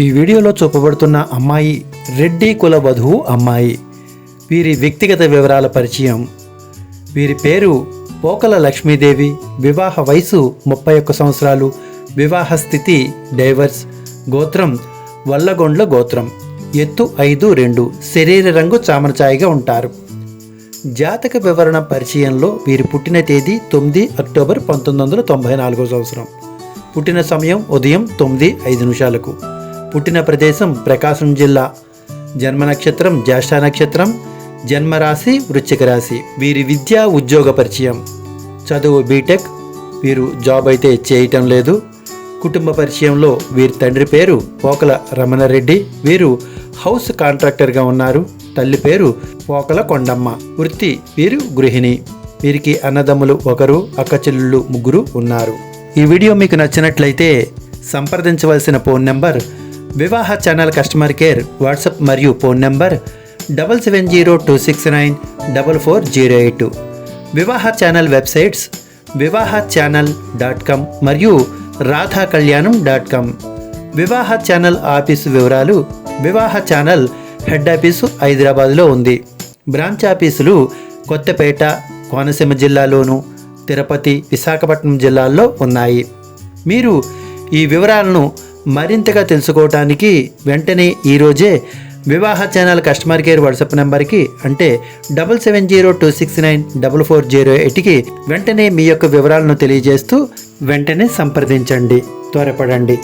ఈ వీడియోలో చూపబడుతున్న అమ్మాయి రెడ్డి కుల వధువు అమ్మాయి. వీరి వ్యక్తిగత వివరాల పరిచయం. వీరి పేరు పోకల లక్ష్మీదేవి. వివాహ వయసు ముప్పై ఒక్క సంవత్సరాలు. వివాహ స్థితి డైవర్స్. గోత్రం వల్లగొండ్ల గోత్రం. ఎత్తు ఐదు రెండు. శరీర రంగు చామనచాయిగా ఉంటారు. జాతక వివరణ పరిచయంలో వీరి పుట్టిన తేదీ తొమ్మిది అక్టోబర్ పంతొమ్మిది వందల తొంభై నాలుగో సంవత్సరం. పుట్టిన సమయం ఉదయం తొమ్మిది ఐదు నిమిషాలకు. పుట్టిన ప్రదేశం ప్రకాశం జిల్లా. జన్మ నక్షత్రం జ్యేష్ఠ నక్షత్రం జన్మరాశి వృశ్చిక రాశి. వీరి విద్యా ఉద్యోగ పరిచయం. చదువు బీటెక్ వీరు జాబ్ అయితే చేయటం లేదు. కుటుంబ పరిచయంలో వీరి తండ్రి పేరు పోకల రమణారెడ్డి. వీరు హౌస్ కాంట్రాక్టర్గా ఉన్నారు. తల్లి పేరు పోకల కొండమ్మ. వృత్తి వీరు గృహిణి. వీరికి అన్నదమ్ములు ఒకరు అక్కచెల్లుళ్ళు ముగ్గురు ఉన్నారు. ఈ వీడియో మీకు నచ్చినట్లయితే సంప్రదించవలసిన phone number Vivaha channel customer care WhatsApp మరియు phone number double seven zero two six nine double four zero eight Vivaha channel websites Vivaha channel dot com మరియు Radha Kalyanam dot com. Vivaha channel office వివరాలు Vivaha channel head office హైదరాబాద్లో ఉంది. Branch ఆఫీసులు కొత్తపేట కోనసీమ జిల్లాలోను తిరుపతి విశాఖపట్నం జిల్లాల్లో ఉన్నాయి. మీరు ఈ వివరాలను మరింతగా తెలుసుకోవటానికి వెంటనే ఈరోజే వివాహ ఛానల్ కస్టమర్ కేర్ వాట్సాప్ నెంబర్కి అంటే double seven zero two six nine double four zero ఎయిట్కి వెంటనే మీ యొక్క వివరాలను తెలియజేస్తూ వెంటనే సంప్రదించండి త్వరపడండి.